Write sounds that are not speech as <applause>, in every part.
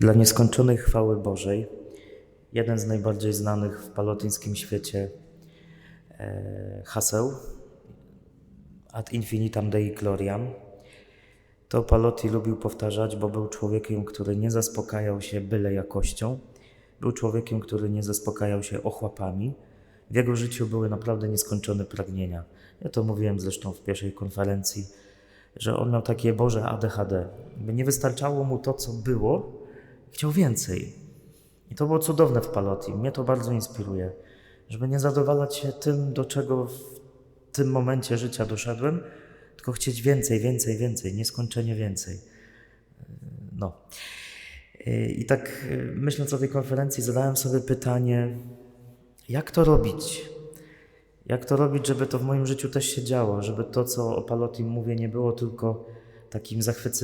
Dla nieskończonej chwały Bożej, jeden z najbardziej znanych w palotyńskim świecie e, haseł ad infinitam Dei gloriam. To Palotti lubił powtarzać, bo był człowiekiem, który nie zaspokajał się byle jakością. Był człowiekiem, który nie zaspokajał się ochłapami. W jego życiu były naprawdę nieskończone pragnienia. Ja to mówiłem zresztą w pierwszej konferencji, że on miał takie Boże ADHD. Nie wystarczało mu to, co było, chciał więcej. I to było cudowne w Palotti. Mnie to bardzo inspiruje, żeby nie zadowalać się tym, do czego w tym momencie życia doszedłem, tylko chcieć więcej, więcej, więcej, nieskończenie więcej. No. I tak y, myśląc o tej konferencji, zadałem sobie pytanie, jak to robić? Jak to robić, żeby to w moim życiu też się działo, żeby to, co o Palotti mówię, nie było tylko takim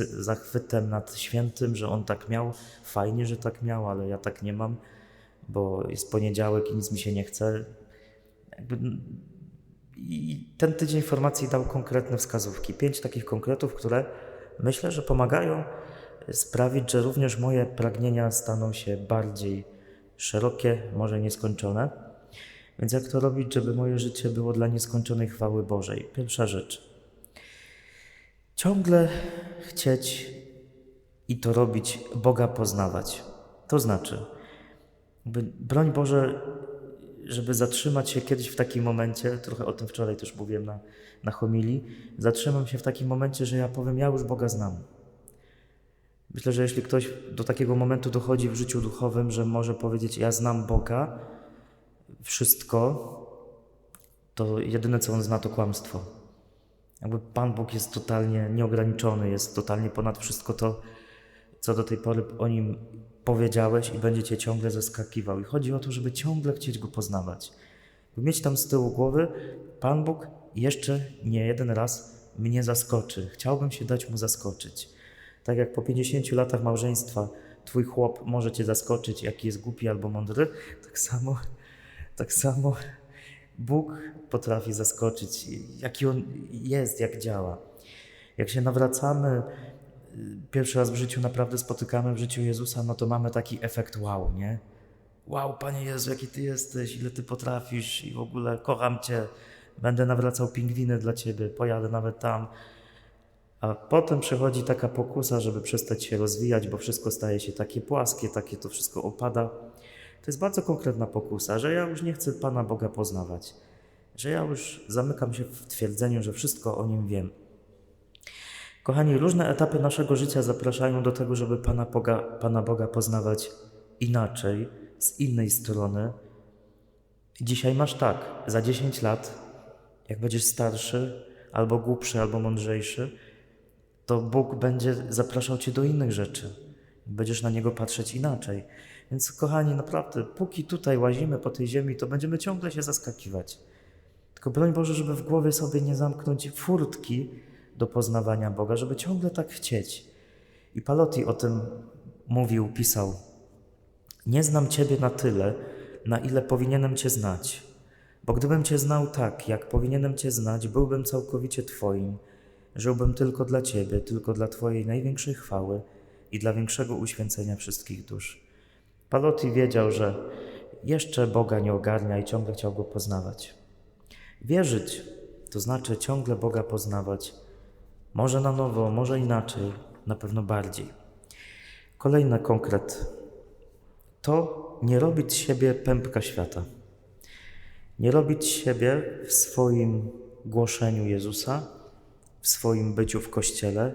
zachwytem nad świętym, że on tak miał, fajnie, że tak miał, ale ja tak nie mam, bo jest poniedziałek i nic mi się nie chce. Jakby i ten tydzień formacji dał konkretne wskazówki. Pięć takich konkretów, które myślę, że pomagają sprawić, że również moje pragnienia staną się bardziej szerokie, może nieskończone. Więc jak to robić, żeby moje życie było dla nieskończonej chwały Bożej? Pierwsza rzecz. Ciągle chcieć i to robić, Boga poznawać. To znaczy, broń Boże, żeby zatrzymać się kiedyś w takim momencie, trochę o tym wczoraj też mówiłem na, na homilii, zatrzymam się w takim momencie, że ja powiem, ja już Boga znam. Myślę, że jeśli ktoś do takiego momentu dochodzi w życiu duchowym, że może powiedzieć, ja znam Boga, wszystko, to jedyne co on zna to kłamstwo. Jakby Pan Bóg jest totalnie nieograniczony, jest totalnie ponad wszystko to, co do tej pory o nim powiedziałeś i będzie cię ciągle zaskakiwał. I chodzi o to, żeby ciągle chcieć go poznawać. Mieć tam z tyłu głowy, Pan Bóg jeszcze nie jeden raz mnie zaskoczy. Chciałbym się dać mu zaskoczyć. Tak jak po 50 latach małżeństwa twój chłop może cię zaskoczyć, jaki jest głupi albo mądry, tak samo, tak samo Bóg potrafi zaskoczyć, jaki on jest, jak działa. Jak się nawracamy, pierwszy raz w życiu naprawdę spotykamy w życiu Jezusa, no to mamy taki efekt wow, nie? Wow, Panie Jezu, jaki Ty jesteś, ile Ty potrafisz i w ogóle kocham Cię, będę nawracał pingwiny dla Ciebie, pojadę nawet tam. A potem przychodzi taka pokusa, żeby przestać się rozwijać, bo wszystko staje się takie płaskie, takie to wszystko opada. To jest bardzo konkretna pokusa, że ja już nie chcę Pana Boga poznawać, że ja już zamykam się w twierdzeniu, że wszystko o Nim wiem. Kochani, różne etapy naszego życia zapraszają do tego, żeby Pana Boga, Pana Boga poznawać inaczej, z innej strony. Dzisiaj masz tak, za 10 lat, jak będziesz starszy, albo głupszy, albo mądrzejszy, to Bóg będzie zapraszał Cię do innych rzeczy. Będziesz na Niego patrzeć inaczej. Więc, kochani, naprawdę, póki tutaj łazimy po tej ziemi, to będziemy ciągle się zaskakiwać. Tylko broń Boże, żeby w głowie sobie nie zamknąć furtki do poznawania Boga, żeby ciągle tak chcieć. I Palotti o tym mówił, pisał. Nie znam Ciebie na tyle, na ile powinienem Cię znać. Bo gdybym Cię znał tak, jak powinienem Cię znać, byłbym całkowicie Twoim. Żyłbym tylko dla Ciebie, tylko dla Twojej największej chwały i dla większego uświęcenia wszystkich dusz. Palotti wiedział, że jeszcze Boga nie ogarnia i ciągle chciał Go poznawać. Wierzyć to znaczy ciągle Boga poznawać. Może na nowo, może inaczej, na pewno bardziej. Kolejny konkret. To nie robić siebie pępka świata. Nie robić siebie w swoim głoszeniu Jezusa, w swoim byciu w kościele,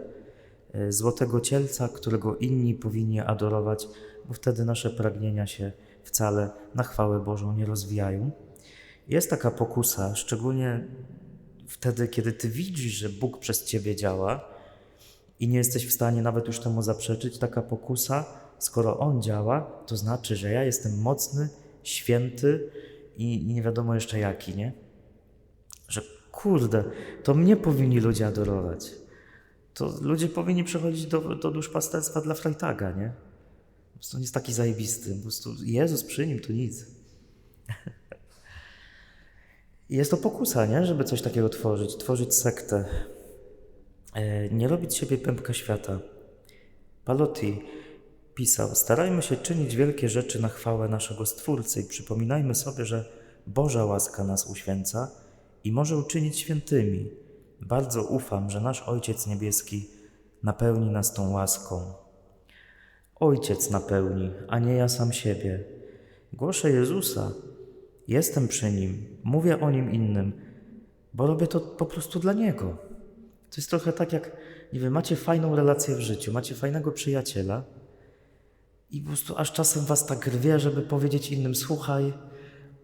złotego cielca, którego inni powinni adorować, bo wtedy nasze pragnienia się wcale na chwałę Bożą nie rozwijają. Jest taka pokusa, szczególnie wtedy, kiedy ty widzisz, że Bóg przez ciebie działa i nie jesteś w stanie nawet już temu zaprzeczyć, taka pokusa, skoro On działa, to znaczy, że ja jestem mocny, święty i, i nie wiadomo jeszcze jaki, nie? Że kurde, to mnie powinni ludzie adorować. To ludzie powinni przechodzić do, do duszpasterstwa dla Freitaga, nie? Po prostu on jest taki zajebisty. Po prostu Jezus przy nim to nic. <laughs> Jest to pokusa, nie? żeby coś takiego tworzyć, tworzyć sektę. E, nie robić siebie pępka świata. Palotti pisał: Starajmy się czynić wielkie rzeczy na chwałę naszego Stwórcy i przypominajmy sobie, że Boża łaska nas uświęca i może uczynić świętymi. Bardzo ufam, że nasz Ojciec Niebieski napełni nas tą łaską. Ojciec napełni, a nie ja sam siebie. Głoszę Jezusa, jestem przy Nim, mówię o Nim innym, bo robię to po prostu dla Niego. To jest trochę tak jak, nie wiem, macie fajną relację w życiu, macie fajnego przyjaciela i po prostu aż czasem was tak rwie, żeby powiedzieć innym, słuchaj,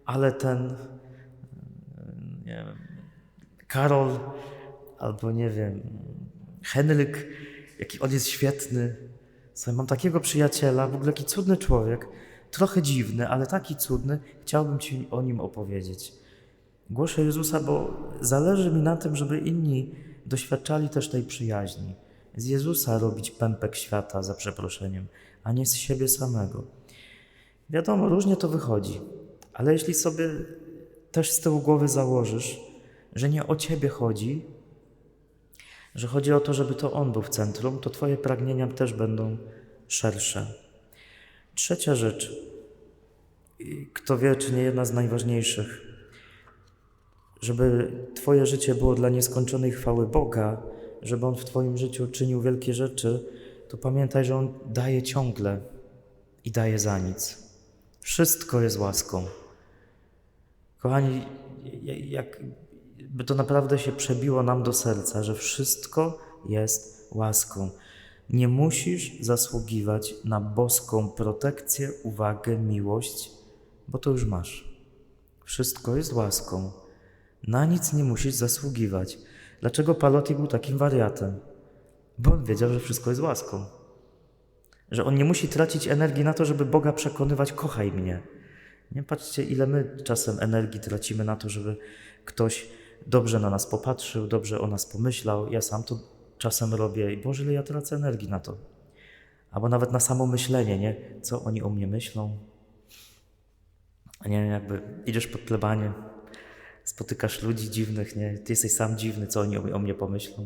ale ten, nie wiem, Karol albo nie wiem, Henryk, jaki on jest świetny. Słuchaj, mam takiego przyjaciela, w ogóle jaki cudny człowiek, trochę dziwny, ale taki cudny, chciałbym Ci o nim opowiedzieć. Głoszę Jezusa, bo zależy mi na tym, żeby inni doświadczali też tej przyjaźni. Z Jezusa robić pępek świata, za przeproszeniem, a nie z siebie samego. Wiadomo, różnie to wychodzi, ale jeśli sobie też z tyłu głowy założysz, że nie o Ciebie chodzi, że chodzi o to, żeby to On był w centrum, to Twoje pragnienia też będą szersze. Trzecia rzecz, kto wie, czy nie jedna z najważniejszych, żeby Twoje życie było dla nieskończonej chwały Boga, żeby On w Twoim życiu czynił wielkie rzeczy, to pamiętaj, że On daje ciągle i daje za nic. Wszystko jest łaską. Kochani, jakby to naprawdę się przebiło nam do serca, że wszystko jest łaską. Nie musisz zasługiwać na boską protekcję, uwagę, miłość, bo to już masz. Wszystko jest łaską. Na nic nie musisz zasługiwać. Dlaczego Palotti był takim wariatem? Bo on wiedział, że wszystko jest łaską. Że on nie musi tracić energii na to, żeby Boga przekonywać, kochaj mnie. Nie patrzcie, ile my czasem energii tracimy na to, żeby ktoś dobrze na nas popatrzył, dobrze o nas pomyślał. Ja sam to czasem robię i Boże, ile ja tracę energii na to. Albo nawet na samo myślenie, nie? Co oni o mnie myślą? Nie, jakby idziesz pod plebanie, spotykasz ludzi dziwnych, nie? Ty jesteś sam dziwny, co oni o, o mnie pomyślą.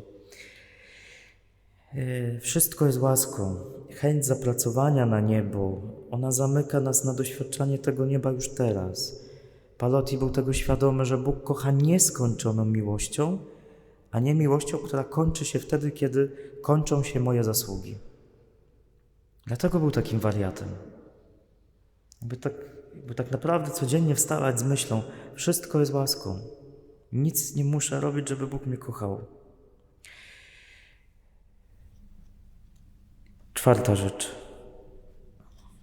Yy, Wszystko jest łaską. Chęć zapracowania na niebo, ona zamyka nas na doświadczanie tego nieba już teraz. Palotti był tego świadomy, że Bóg kocha nieskończoną miłością, a nie miłością, która kończy się wtedy, kiedy kończą się moje zasługi. Dlatego był takim wariatem. By tak, by tak naprawdę codziennie wstawać z myślą, wszystko jest łaską. Nic nie muszę robić, żeby Bóg mnie kochał. Czwarta rzecz.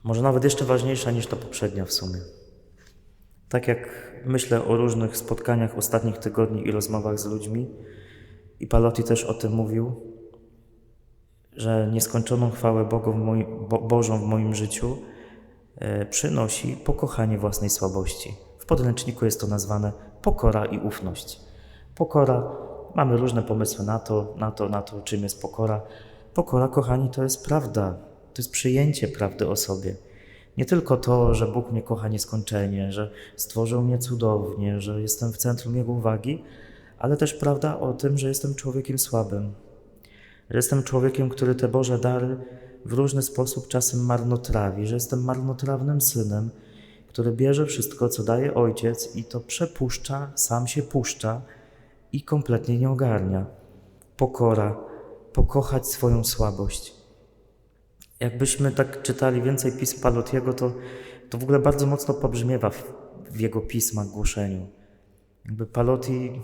Może nawet jeszcze ważniejsza niż to poprzednia w sumie. Tak jak myślę o różnych spotkaniach ostatnich tygodni i rozmowach z ludźmi, i Palotti też o tym mówił, że nieskończoną chwałę Bogu w moim, Bo, Bożą w moim życiu e, przynosi pokochanie własnej słabości. W podręczniku jest to nazwane pokora i ufność. Pokora, mamy różne pomysły na to, na to, na to, czym jest pokora. Pokora, kochani, to jest prawda, to jest przyjęcie prawdy o sobie. Nie tylko to, że Bóg mnie kocha nieskończenie, że stworzył mnie cudownie, że jestem w centrum Jego uwagi, ale też prawda o tym, że jestem człowiekiem słabym, że jestem człowiekiem, który te Boże dary w różny sposób czasem marnotrawi, że jestem marnotrawnym synem, który bierze wszystko, co daje ojciec i to przepuszcza, sam się puszcza i kompletnie nie ogarnia. Pokora, pokochać swoją słabość. Jakbyśmy tak czytali więcej pism Palotiego, to, to w ogóle bardzo mocno pobrzmiewa w, w jego pismach, głoszeniu. Jakby Palotti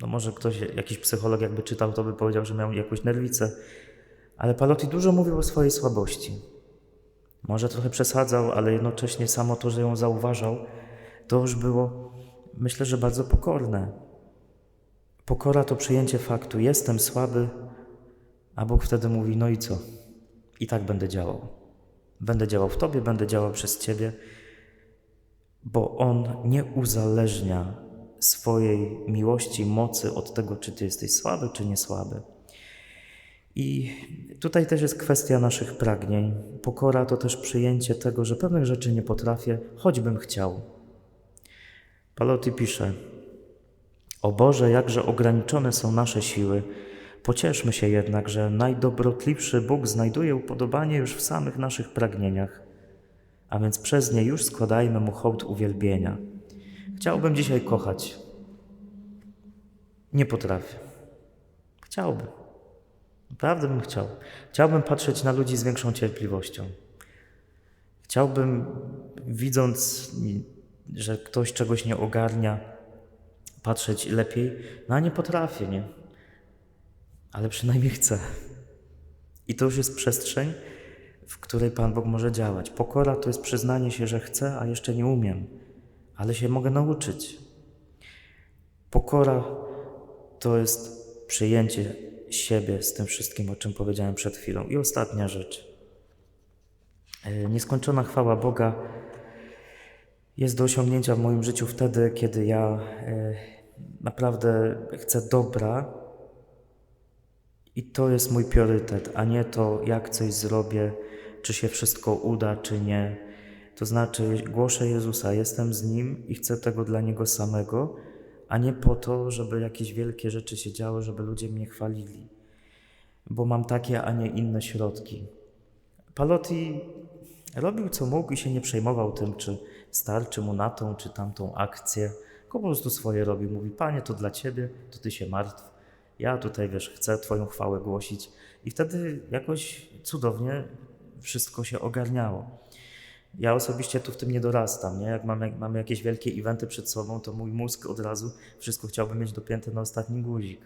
no może ktoś, jakiś psycholog jakby czytał, to by powiedział, że miał jakąś nerwicę. Ale Palotti dużo mówił o swojej słabości. Może trochę przesadzał, ale jednocześnie samo to, że ją zauważał, to już było, myślę, że bardzo pokorne. Pokora to przyjęcie faktu, jestem słaby, a Bóg wtedy mówi, no i co? I tak będę działał. Będę działał w Tobie, będę działał przez Ciebie, bo On nie uzależnia swojej miłości, mocy od tego, czy Ty jesteś słaby, czy nie słaby. I tutaj też jest kwestia naszych pragnień. Pokora to też przyjęcie tego, że pewnych rzeczy nie potrafię, choćbym chciał. Palotti pisze: O Boże, jakże ograniczone są nasze siły, Pocieszmy się jednak, że najdobrotliwszy Bóg znajduje upodobanie już w samych naszych pragnieniach, a więc przez nie już składajmy Mu hołd uwielbienia. Chciałbym dzisiaj kochać. Nie potrafię. Chciałbym. Naprawdę bym chciał. Chciałbym patrzeć na ludzi z większą cierpliwością. Chciałbym, widząc, że ktoś czegoś nie ogarnia, patrzeć lepiej, no a nie potrafię, nie? Ale przynajmniej chcę. I to już jest przestrzeń, w której Pan Bóg może działać. Pokora to jest przyznanie się, że chcę, a jeszcze nie umiem, ale się mogę nauczyć. Pokora to jest przyjęcie siebie z tym wszystkim, o czym powiedziałem przed chwilą. I ostatnia rzecz. E, Nieskończona chwała Boga jest do osiągnięcia w moim życiu wtedy, kiedy ja e, naprawdę chcę dobra i to jest mój priorytet, a nie to, jak coś zrobię, czy się wszystko uda, czy nie. To znaczy, głoszę Jezusa, jestem z Nim i chcę tego dla Niego samego, a nie po to, żeby jakieś wielkie rzeczy się działy, żeby ludzie mnie chwalili, bo mam takie, a nie inne środki. Palotti robił co mógł i się nie przejmował tym, czy starczy mu na tą czy tamtą akcję. Tylko po prostu swoje robił. Mówi, Panie, to dla Ciebie, to Ty się martw. Ja tutaj, wiesz, chcę Twoją chwałę głosić. I wtedy jakoś cudownie wszystko się ogarniało. Ja osobiście tu w tym nie dorastam. Nie? Jak, mam, jak mamy jakieś wielkie eventy przed sobą, to mój mózg od razu wszystko chciałby mieć dopięte na ostatni guzik.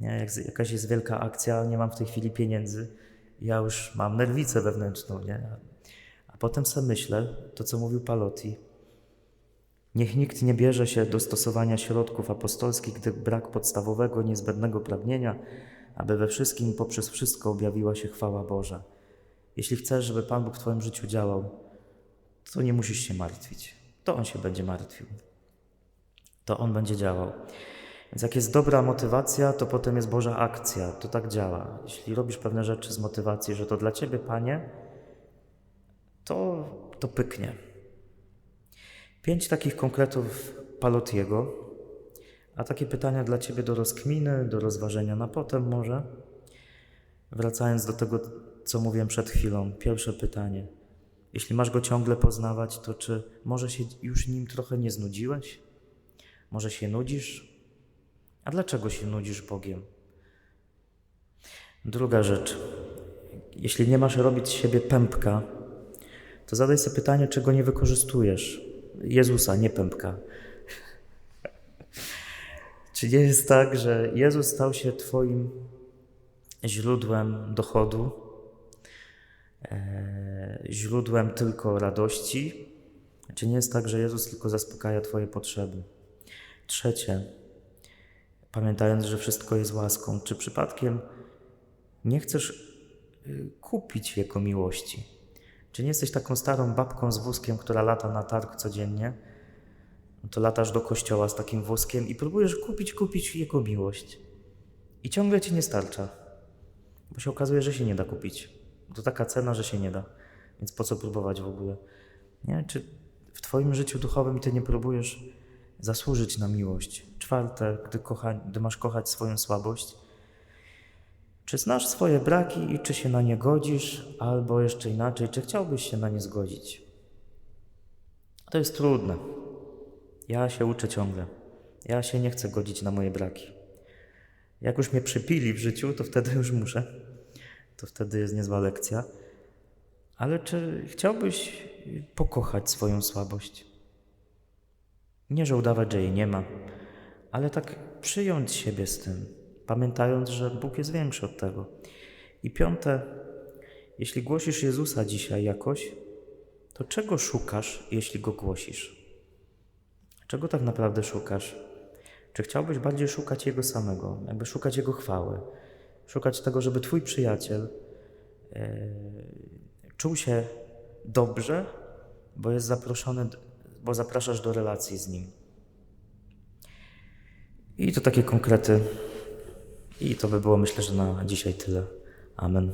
Nie? Jak jakaś jest wielka akcja, nie mam w tej chwili pieniędzy, ja już mam nerwicę wewnętrzną. Nie? A potem sobie myślę, to co mówił Palotti, Niech nikt nie bierze się do stosowania środków apostolskich, gdy brak podstawowego, niezbędnego pragnienia, aby we wszystkim poprzez wszystko objawiła się chwała Boża. Jeśli chcesz, żeby Pan Bóg w Twoim życiu działał, to nie musisz się martwić. To On się będzie martwił. To On będzie działał. Więc jak jest dobra motywacja, to potem jest Boża akcja. To tak działa. Jeśli robisz pewne rzeczy z motywacji, że to dla Ciebie, Panie, to, to pyknie. Pięć takich konkretów Palotiego, a takie pytania dla Ciebie do rozkminy, do rozważenia na potem może. Wracając do tego, co mówiłem przed chwilą, pierwsze pytanie. Jeśli masz go ciągle poznawać, to czy może się już nim trochę nie znudziłeś? Może się nudzisz? A dlaczego się nudzisz Bogiem? Druga rzecz. Jeśli nie masz robić z siebie pępka, to zadaj sobie pytanie, czego nie wykorzystujesz. Jezusa, nie pępka. Czy nie jest tak, że Jezus stał się Twoim źródłem dochodu, e, źródłem tylko radości? Czy nie jest tak, że Jezus tylko zaspokaja Twoje potrzeby? Trzecie, pamiętając, że wszystko jest łaską, czy przypadkiem nie chcesz y, kupić Jego miłości? Czy nie jesteś taką starą babką z wózkiem, która lata na targ codziennie? No to latasz do kościoła z takim wózkiem i próbujesz kupić, kupić Jego miłość. I ciągle ci nie starcza, bo się okazuje, że się nie da kupić. To taka cena, że się nie da. Więc po co próbować w ogóle? Nie? Czy w Twoim życiu duchowym Ty nie próbujesz zasłużyć na miłość? Czwarte, gdy, kocha, gdy masz kochać swoją słabość, czy znasz swoje braki i czy się na nie godzisz, albo jeszcze inaczej, czy chciałbyś się na nie zgodzić? To jest trudne. Ja się uczę ciągle. Ja się nie chcę godzić na moje braki. Jak już mnie przypili w życiu, to wtedy już muszę. To wtedy jest niezła lekcja. Ale czy chciałbyś pokochać swoją słabość? Nie, że udawać, że jej nie ma, ale tak przyjąć siebie z tym, pamiętając, że Bóg jest większy od tego. I piąte, jeśli głosisz Jezusa dzisiaj jakoś, to czego szukasz, jeśli go głosisz? Czego tak naprawdę szukasz? Czy chciałbyś bardziej szukać Jego samego, jakby szukać Jego chwały, szukać tego, żeby Twój przyjaciel e, czuł się dobrze, bo jest zaproszony, bo zapraszasz do relacji z Nim. I to takie konkrety. I to by było myślę, że na dzisiaj tyle. Amen.